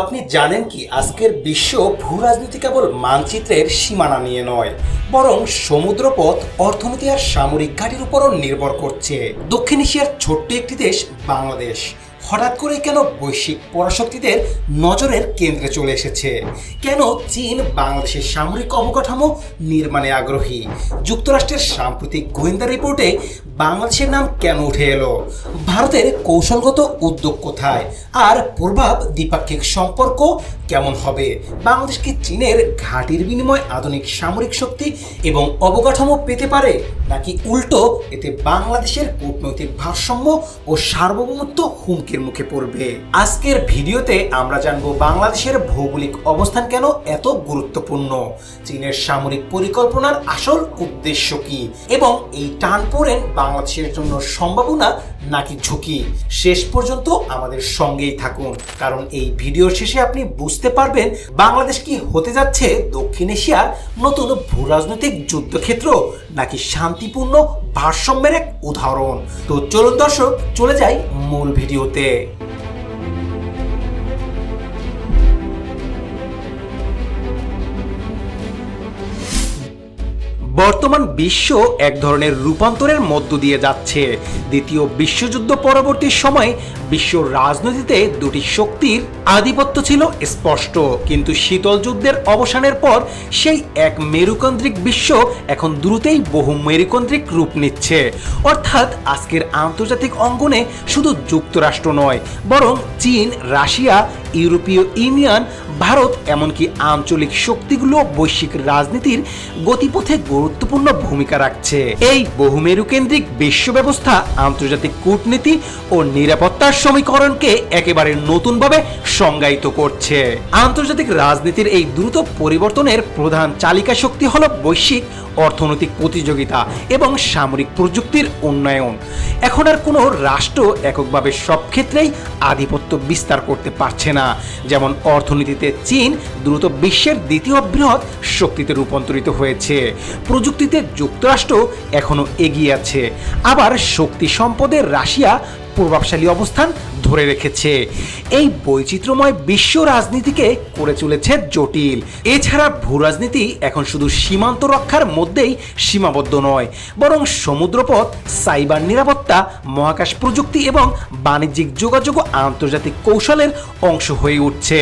আপনি জানেন কি, আজকের বিশ্ব ভূ রাজনীতি কেবল মানচিত্রের সীমানা নিয়ে নয়, বরং সমুদ্রপথ, অর্থনীতি আর সামরিক ঘাটির উপরও নির্ভর করছে। দক্ষিণ এশিয়ার ছোট্ট একটি দেশ বাংলাদেশ। হঠাৎ করে কেন বৈশ্বিক পরাশক্তিদের নজরের কেন্দ্রে চলে এসেছে? কেন চীন বাংলাদেশের সামরিক অবকাঠামো নির্মাণে আগ্রহী? যুক্তরাষ্ট্রের সাম্প্রতিক গোয়েন্দা রিপোর্টে বাংলাদেশের নাম কেন উঠে এলো? ভারতের কৌশলগত উদ্যোগ কোথায়? আর প্রভাব দ্বিপাক্ষিক সম্পর্ক কেমন হবে? বাংলাদেশ কি চীনের ঘাটির বিনিময়ে আধুনিক সামরিক শক্তি এবং অবকাঠামো পেতে পারে? নাকি উল্টো, এতে বাংলাদেশের কূটনৈতিক ভারসাম্য ও সার্বভৌমত্ব হুমকির মুখে পড়বে। আজকের ভিডিওতে আমরা জানব বাংলাদেশের ভৌগোলিক অবস্থান কেন এত গুরুত্বপূর্ণ? চীনের সামরিক পরিকল্পনার আসল উদ্দেশ্য কি? এবং এই টান পড়েন বাংলাদেশের জন্য সম্ভাবনা নাকি ঝুঁকি? শেষ পর্যন্ত আমাদের সঙ্গেই থাকুন, কারণ এই ভিডিওর শেষে আপনি বুঝতে পারবেন বাংলাদেশ কি হতে যাচ্ছে দক্ষিণ এশিয়ার নতুন ভূরাজনৈতিক যুদ্ধক্ষেত্র নাকি শান্তিপূর্ণ ভারসাম্যের এক উদাহরণ। তো চলুন দর্শক, চলে যাই মূল ভিডিওতে। বর্তমান বিশ্ব এক ধরনের রূপান্তরের মধ্য দিয়ে যাচ্ছে। দ্বিতীয় বিশ্বযুদ্ধ পরবর্তী সময়ে বিশ্ব রাজনীতিতে দুটি শক্তির আধিপত্য ছিল স্পষ্ট। কিন্তু শীতল যুদ্ধের অবসানের পর সেই এক মেরুকেন্দ্রিক বিশ্ব এখন দ্রুতই বহু মেরুকেন্দ্রিক রূপ নিচ্ছে। অর্থাৎ আজকের আন্তর্জাতিক অঙ্গনে শুধু যুক্তরাষ্ট্র নয়, বরং চীন, রাশিয়া, ইউরোপীয় ইউনিয়ন, ভারত, এমনকি আঞ্চলিক শক্তিগুলো বৈশ্বিক রাজনীতির গতিপথে গুরুত্বপূর্ণ ভূমিকা রাখছে। এই বহুমেরুকেন্দ্রিক বিশ্ব ব্যবস্থা আন্তর্জাতিক কূটনীতি ও নিরাপত্তার সমীকরণকে একেবারে নতুনভাবে সংজ্ঞায়িত করছে। আন্তর্জাতিক রাজনীতির এই দ্রুত পরিবর্তনের প্রধান চালিকা শক্তি হল বৈশ্বিক অর্থনৈতিক প্রতিযোগিতা এবং সামরিক প্রযুক্তির উন্নয়ন। এখন আর কোনো রাষ্ট্র এককভাবে সব ক্ষেত্রেই আধিপত্য বিস্তার করতে পারছে না। যেমন অর্থনীতিতে চীন দ্রুত বিশ্বের দ্বিতীয় বৃহৎ শক্তিতে রূপান্তরিত হয়েছে। প্রযুক্তিতে যুক্তরাষ্ট্র এখনও এগিয়ে আছে। আবার শক্তি সম্পদের রাশিয়া প্রভাবশালী অবস্থান ধরে রেখেছে। এই বৈচিত্র্যময় বিশ্ব রাজনীতিকে করে চলেছে জটিল। এছাড়া ভূ রাজনীতি এখন শুধু সীমান্ত রক্ষার মধ্যেই সীমাবদ্ধ নয়, বরং সমুদ্রপথ, সাইবার নিরাপত্তা, মহাকাশ প্রযুক্তি এবং বাণিজ্যিক যোগাযোগ আন্তর্জাতিক কৌশলের অংশ হয়ে উঠছে।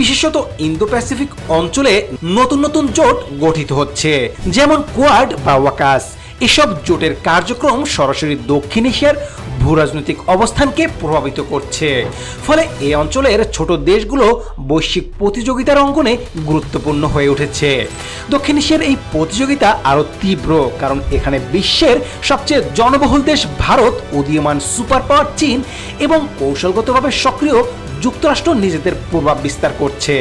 বিশেষত ইন্দো প্যাসিফিক অঞ্চলে নতুন নতুন জোট গঠিত হচ্ছে, যেমন কোয়াড বা ওয়াকাস। এসব জোটের কার্যক্রম সরাসরি দক্ষিণ এশিয়ার ভূরাজনৈতিক অবস্থানকে প্রভাবিত করছে। ফলে এই অঞ্চলের ছোট দেশগুলো বৈশ্বিক প্রতিযোগিতার অঙ্গনে গুরুত্বপূর্ণ হয়ে উঠেছে। দক্ষিণ এশিয়ার এই প্রতিযোগিতা আরও তীব্র, কারণ এখানে বিশ্বের সবচেয়ে জনবহুল দেশ ভারত, উদীয়মান সুপার পাওয়ার চীন এবং কৌশলগতভাবে সক্রিয় যুক্তরাষ্ট্র নিজেদের প্রভাব বিস্তার করছে।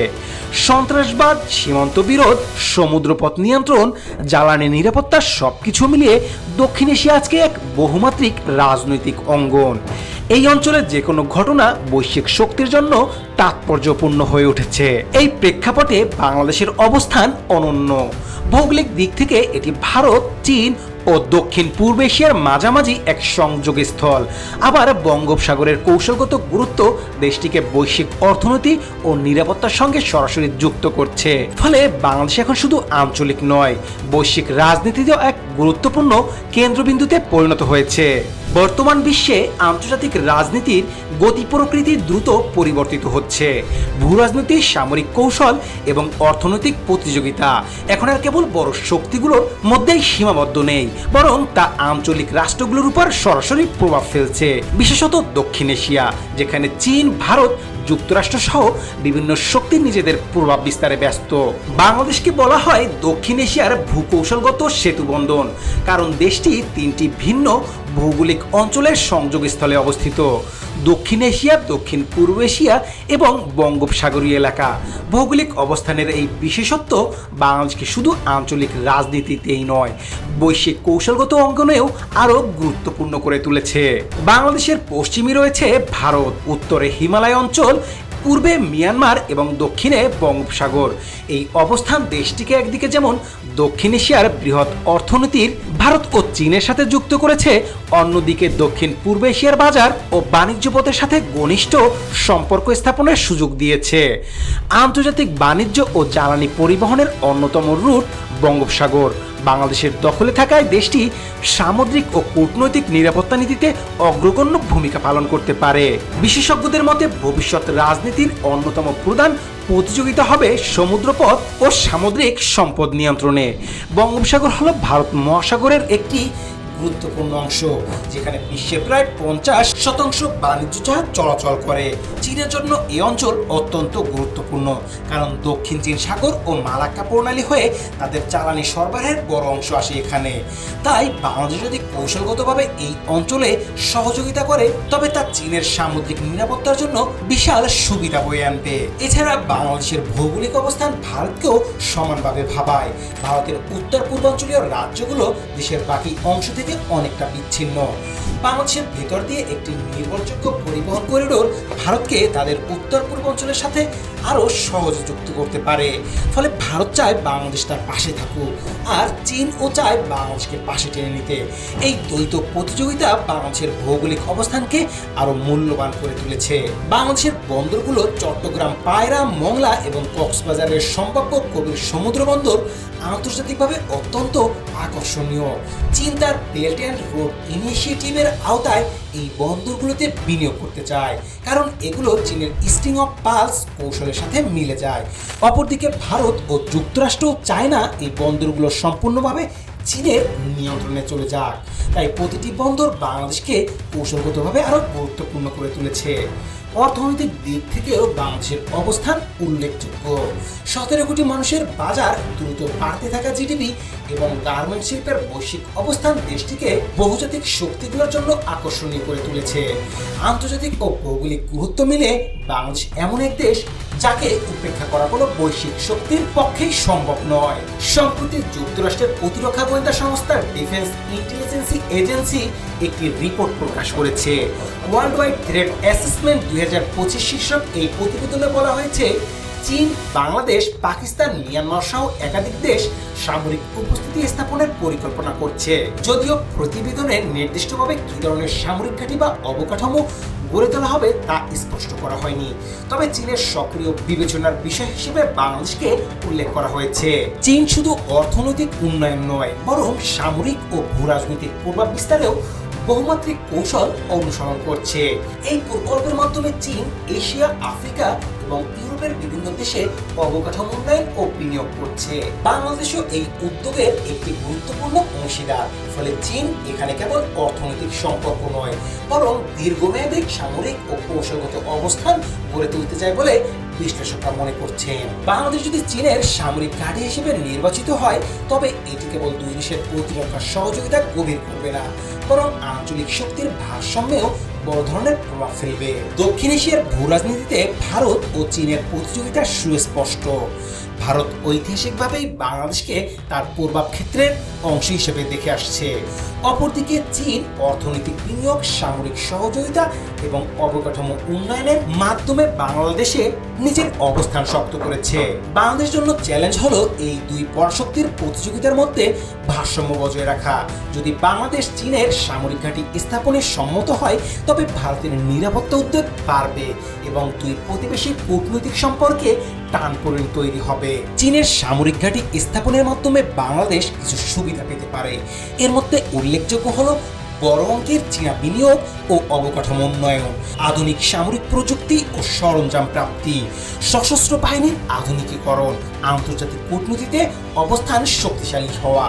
সন্ত্রাসবাদ, সীমান্ত বিরোধ, সমুদ্রপথ নিয়ন্ত্রণ, জ্বালানি নিরাপত্তা সবকিছু মিলিয়ে দক্ষিণ এশিয়া আজকে এক বহুমাত্রিক রাজনৈতিক অঙ্গন। এই অঞ্চলের যে কোনো ঘটনা বৈশ্বিক শক্তির জন্য তাৎপর্যপূর্ণ হয়ে উঠেছে। এই প্রেক্ষাপটে বাংলাদেশের অবস্থান অনন্য। ভৌগোলিক দিক থেকে এটি ভারত, চীন ও দক্ষিণ পূর্ব এশিয়ার মাঝামাঝি এক সংযোগ স্থল আবার বঙ্গোপসাগরের কৌশলগত গুরুত্ব দেশটিকে বৈশ্বিক অর্থনীতি ও নিরাপত্তার সঙ্গে সরাসরি যুক্ত করছে। ফলে বাংলাদেশ এখন শুধু আঞ্চলিক নয়, বৈশ্বিক রাজনীতিতেও এক গুরুত্বপূর্ণ কেন্দ্রবিন্দুতে পরিণত হয়েছে। বর্তমান বিশ্বে আন্তর্জাতিক রাজনীতির গতি প্রকৃতি দ্রুত পরিবর্তিত হচ্ছে। ভূ রাজনীতি সামরিক কৌশল এবং অর্থনৈতিক প্রতিযোগিতা এখন আর কেবল বড় শক্তিগুলোর মধ্যেই সীমাবদ্ধ নেই, বরং তা আঞ্চলিক রাষ্ট্রগুলোর উপর সরাসরি প্রভাব ফেলছে, বিশেষত দক্ষিণ এশিয়া, যেখানে চীন, ভারত যুক্তরাষ্ট্র সহ বিভিন্ন শক্তি নিজেদের প্রভাব বিস্তারে ব্যস্ত। বাংলাদেশকে বলা হয় দক্ষিণ এশিয়ার ভূকৌশলগত সেতুবন্ধন কারণ দেশটি তিনটি ভিন্ন ভৌগোলিক অঞ্চলের সংযোগস্থলে অবস্থিত। দক্ষিণ এশিয়া, দক্ষিণ পূর্ব এশিয়া এবং বঙ্গোপসাগরীয় এলাকা। ভৌগোলিক অবস্থানের এই বিশেষত্ব বাংলাদেশকে শুধু আঞ্চলিক রাজনীতিতেই নয়, বৈশ্বিক কৌশলগত অঙ্গনেও আরও গুরুত্বপূর্ণ করে তুলেছে। বাংলাদেশের পশ্চিমে রয়েছে ভারত, উত্তরে হিমালয় অঞ্চল পূর্বে মিয়ানমার এবং দক্ষিণে বঙ্গোপসাগর। এই অবস্থান দেশটিকে একদিকে যেমন দক্ষিণ এশিয়ার বৃহৎ অর্থনীতির, ভারত ও চীনের সাথে যুক্ত করেছে, অন্যদিকে দক্ষিণ পূর্ব এশিয়ার বাজার ও বাণিজ্য পথের সাথে ঘনিষ্ঠ সম্পর্ক স্থাপনের সুযোগ দিয়েছে। আন্তর্জাতিক বাণিজ্য ও জ্বালানি পরিবহনের অন্যতম রুট বঙ্গোপসাগর। বাংলাদেশের দখলে থাকায় দেশটি সামুদ্রিক ও কূটনৈতিক নিরাপত্তা নীতিতে অগ্রগণ্য ভূমিকা পালন করতে পারে। বিশেষজ্ঞদের মতে, ভবিষ্যৎ রাজনীতির অন্যতম প্রধান প্রতিযোগিতা হবে সমুদ্রপথ ও সামুদ্রিক সম্পদ নিয়ন্ত্রণে। বঙ্গোপসাগর হল ভারত মহাসাগরের একটি গুরুত্বপূর্ণ অংশ, যেখানে বিশ্বের প্রায় পঞ্চাশ শতাংশ বাণিজ্য জাহাজ চলাচল করে। চীনের জন্য এই অঞ্চল অত্যন্ত গুরুত্বপূর্ণ, কারণ দক্ষিণ চীন সাগর ও মালাক্কা প্রণালী হয়ে তাদের জ্বালানি সরবরাহের বড় অংশ আসে এখানে। তাই বাংলাদেশ যদি কৌশলগতভাবে এই অঞ্চলে সহযোগিতা করে, তবে তা চীনের সামুদ্রিক নিরাপত্তার জন্য বিশাল সুবিধা বয়ে আনবে। এছাড়া বাংলাদেশের ভৌগোলিক অবস্থান ভারতকেও সমানভাবে ভাবায়। ভারতের উত্তর পূর্বাঞ্চলীয় রাজ্যগুলো দেশের বাকি অংশ থেকে অনেকটা বিচ্ছিন্ন। বাংলাদেশের ভেতর দিয়ে একটি নির্ভরযোগ্য পরিবহন করিডোর ভারতকে তাদের উত্তর পূর্বাঞ্চলের সাথে আরও সহজে যুক্ত করতে পারে। ফলে ভারত চায় বাংলাদেশ তার পাশে থাকুক আর চীন ও চায় বাংলাদেশকে পাশে টেনে নিতে। এই দ্বৈত প্রতিযোগিতা বাংলাদেশের ভৌগোলিক অবস্থানকে আরও মূল্যবান করে তুলেছে। বাংলাদেশের বন্দরগুলো চট্টগ্রাম, পায়রা, মংলা এবং কক্সবাজারের সম্ভাব্য কবির সমুদ্র বন্দর আন্তর্জাতিকভাবে অত্যন্ত আকর্ষণীয়। চীন তার বেল্ট অ্যান্ড রোড ইনিশিয়েটিভের আওতায় এই বন্দরগুলোতে বিনিয়োগ করতে চায়, কারণ এগুলো চীনের স্টিং অফ পালস কৌশলের সাথে মিলে যায়। অপরদিকে ভারত ও যুক্তরাষ্ট্র চায় না এই বন্দরগুলো সম্পূর্ণভাবে চীনের নিয়ন্ত্রণে চলে যাক। তাই প্রতিটি বন্দর বাংলাদেশকে কৌশলগতভাবে আরও গুরুত্বপূর্ণ করে তুলেছে। অর্থনৈতিক দিক থেকেও বাংলাদেশের অবস্থান উল্লেখযোগ্য। সতেরো কোটি মানুষের বাজার দ্রুত বাড়তে থাকা জিডিপি এবং গার্মেন্ট শিল্পের বৈশ্বিক অবস্থান দেশটিকে বহুজাতিক শক্তিগুলোর জন্য আকর্ষণীয় করে তুলেছে। আন্তর্জাতিক ও ভৌগোলিক গুরুত্ব মিলে বাংলাদেশ এমন এক দেশ যাকে উপেক্ষা করা কোনো বৈশ্বিক শক্তির পক্ষেই সম্ভব নয়। সম্প্রতি যুক্তরাষ্ট্রের প্রতিরক্ষা গোয়েন্দা সংস্থা ডিফেন্স ইন্টেলিজেন্সি এজেন্সি একটি রিপোর্ট প্রকাশ করেছে। ওয়ার্ল্ড ওয়াইড থ্রেড অ্যাসেসমেন্ট দুই হাজার পঁচিশ শীর্ষক এই প্রতিবেদনে বলা হয়েছে, চীন, বাংলাদেশ, পাকিস্তান, মিয়ানমার সহ একাধিক দেশ সামরিক উপস্থিতি স্থাপনের পরিকল্পনা করছে। যদিও প্রতিবেদনে নির্দিষ্টভাবে কী ধরনের সামরিক ঘাঁটি বা অবকাঠামো গড়ে তোলা হবে তা স্পষ্ট করা হয়নি। তবে চীনের সক্রিয় বিবেচনার বিষয় হিসেবে বাংলাদেশকে উল্লেখ করা হয়েছে। চীন শুধু অর্থনৈতিক উন্নয়ন নয়, বরং সামরিক ও ভূরাজনৈতিক প্রভাব বিস্তারেও বহুমাত্রিক কৌশল অনুসরণ করছে। এই প্রকল্পের মাধ্যমে চীন, এশিয়া, আফ্রিকা এবং ইউরোপের বিভিন্ন দেশে অবকাঠামো উন্নয়ন ও বিনিয়োগ করছে। বাংলাদেশও এই উদ্যোগের একটি গুরুত্বপূর্ণ অংশীদার, ফলে চীন এখানে কেবল অর্থনৈতিক সম্পর্ক নয়, বরং দীর্ঘমেয়াদী সামরিক ও কৌশলগত অবস্থান গড়ে তুলতে চায় বলে বিশ্লেষকরা মনে করছেন। বাংলাদেশ যদি চীনের সামরিক ঘাঁটি হিসেবে নির্বাচিত হয়, তবে এটি কেবল দুই দেশের প্রতিরক্ষা সহযোগিতা গভীর করবে না, বরং আঞ্চলিক শক্তির ভারসাম্যেও বড় ধরনের প্রভাব ফেলবে। দক্ষিণ এশিয়ার ভূ রাজনীতিতে ভারত ও চীনের প্রতিযোগিতা সুস্পষ্ট। ভারত ঐতিহাসিকভাবেই বাংলাদেশকে তার প্রভাব ক্ষেত্রের অংশ হিসেবে দেখে আসছে। অপরদিকে চীন অর্থনৈতিক বিনিয়োগ, সামরিক সহযোগিতা এবং অবকাঠামো উন্নয়নের মাধ্যমে বাংলাদেশে নিজের অবস্থান শক্ত করেছে। বাংলাদেশের জন্য চ্যালেঞ্জ হলো এই দুই পরাশক্তির প্রতিযোগিতার মধ্যে ভারসাম্য বজায় রাখা। যদি বাংলাদেশ চীনের সামরিক ঘাঁটি স্থাপনে সম্মত হয়, তবে ভারতের নিরাপত্তা উদ্যোগ বাড়বে এবং দুই প্রতিবেশী কূটনৈতিক সম্পর্কে টানপোড়েন তৈরি হবে। চীনের সামরিক ঘাঁটি স্থাপনের মাধ্যমে বাংলাদেশ কিছু সুবিধা পেতে পারে। এর মধ্যে উল্লেখযোগ্য হলো বড় অঙ্কের চীনা বিনিয়োগ ও অবকাঠামো উন্নয়ন, আধুনিক সামরিক প্রযুক্তি ও সরঞ্জাম প্রাপ্তি, সশস্ত্র বাহিনীর আধুনিকীকরণ, আন্তর্জাতিক কূটনীতিতে অবস্থান শক্তিশালী হওয়া।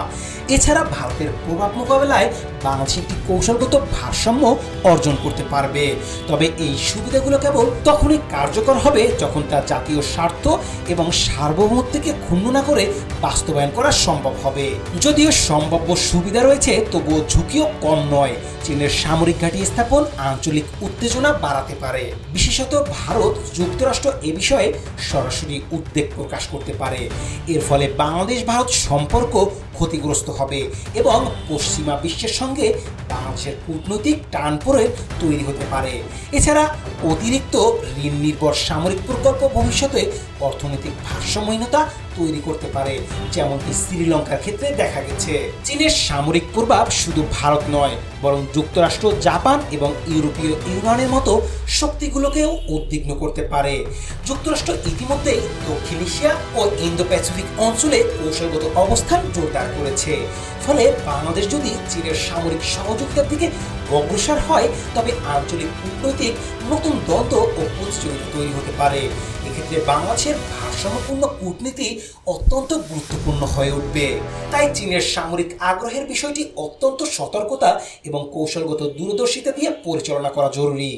এছাড়া ভারতের প্রভাব মোকাবেলায় বাংলাদেশ একটি কৌশলগত ভারসাম্য অর্জন করতে পারবে। তবে এই সুবিধাগুলো কেবল তখনই কার্যকর হবে যখন তা জাতীয় স্বার্থ এবং সার্বভৌমত্বকে ক্ষুণ্ণ না করে বাস্তবায়ন করা সম্ভব হবে। যদিও সম্ভাব্য সুবিধা রয়েছে, তবুও ঝুঁকিও কম নয়। চীনের সামরিক ঘাঁটি স্থাপন আঞ্চলিক উত্তেজনা বাড়াতে পারে। বিশেষত ভারত যুক্তরাষ্ট্র এ বিষয়ে সরাসরি উদ্বেগ প্রকাশ করতে পারে। এর ফলে বাংলাদেশ ভারত সম্পর্ক ক্ষতিগ্রস্ত হবে এবং পশ্চিমা বিশ্বের সঙ্গে বাংলাদেশের কূটনৈতিক টানপোড়েন তৈরি হতে পারে। এছাড়া অতিরিক্ত ঋণ নির্ভর সামরিক প্রকল্প ভবিষ্যতে অর্থনৈতিক ভারসাম্যহীনতা তৈরি করতে পারে, যেমনটি শ্রীলঙ্কার ক্ষেত্রে দেখা গেছে। চীনের সামরিক প্রভাব শুধু ভারত নয়, বরং যুক্তরাষ্ট্র, জাপান এবং ইউরোপীয় ইউনিয়নের মতো শক্তিগুলোকেও উদ্বিগ্ন করতে পারে। যুক্তরাষ্ট্র ইতিমধ্যেই দক্ষিণ এশিয়া ও ইন্দো প্যাসিফিক অঞ্চলে কৌশলগত অবস্থান জোরদার করেছে। ফলে বাংলাদেশ যদি চীনের সামরিক সহযোগিতার দিকে অগ্রসর হয়, তবে আঞ্চলিক কূটনৈতিক নতুন দ্বন্দ্ব ও প্রতিযোগিতা তৈরি হতে পারে। এক্ষেত্রে বাংলাদেশের ভারসাম্যপূর্ণ কূটনীতি অত্যন্ত গুরুত্বপূর্ণ হয়ে উঠবে। তাই চীনের সামরিক আগ্রহের বিষয়টি অত্যন্ত সতর্কতা এবং কৌশলগত দূরদর্শিতা দিয়ে পরিচালনা করা জরুরি।